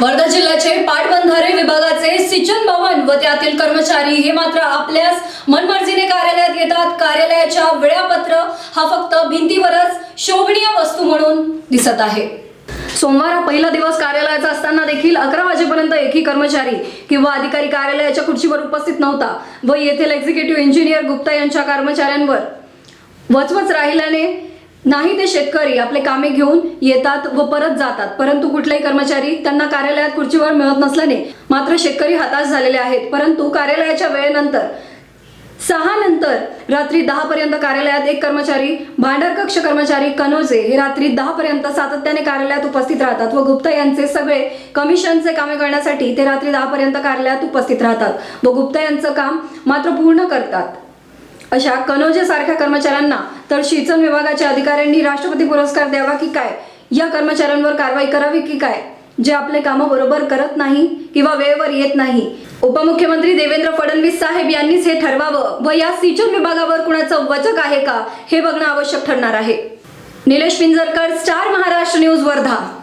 वर्धा जिल्ह्याचे पाटबंधारे विभागाचे सिंचन भवन व त्यातील कर्मचारी हे मात्र आपल्यास मनमर्जीने कार्यालयात येतात. कार्यालयाच्या वेळापत्र हा फक्त भिंतीवरच शोभनीय वस्तू म्हणून दिसत आहे. सोमवार हा पहिला दिवस कार्यालयाचा असताना देखील अकरा वाजेपर्यंत एकही कर्मचारी किंवा अधिकारी कार्यालयाच्या खुर्चीवर उपस्थित नव्हता व येथील एक्झिक्युटिव्ह इंजिनियर गुप्ता यांच्या कर्मचाऱ्यांवर वचवच राहिल्याने नाही ते शेतकरी आपले कामे घेऊन येतात व परत जातात. परंतु कुठलेही कर्मचारी त्यांना कार्यालयात खुर्चीवर मिळत नसल्याने मात्र शेतकरी हताश झालेले आहेत. परंतु कार्यालयाच्या वेळेनंतर सहा नंतर रात्री दहा पर्यंत कार्यालयात एक कर्मचारी भांडार कक्ष कर्मचारी कनोजे हे रात्री दहा पर्यंत सातत्याने कार्यालयात उपस्थित राहतात व गुप्ता यांचे सगळे कमिशनचे कामे करण्यासाठी ते रात्री दहा पर्यंत कार्यालयात उपस्थित राहतात व गुप्ता यांचं काम मात्र पूर्ण करतात. अशा कनोजे सारख्या कर्मचाऱ्यांना तर शिक्षण विभागाच्या अधिकाऱ्यांनी राष्ट्रपती पुरस्कार द्यावा की काय? या कर्मचाऱ्यांवर कारवाई करावी की काय? जे आपले कामं बरोबर करत नाही किंवा वेळेवर येत नाही. उपमुख्यमंत्री देवेंद्र फडणवीस साहेब यांनीच हे ठरवावं व या सिंचन विभागावर कुणाचं वचक आहे का हे बघणं आवश्यक ठरणार आहे. Nilesh Pinjarkar star Maharashtra news Wardha.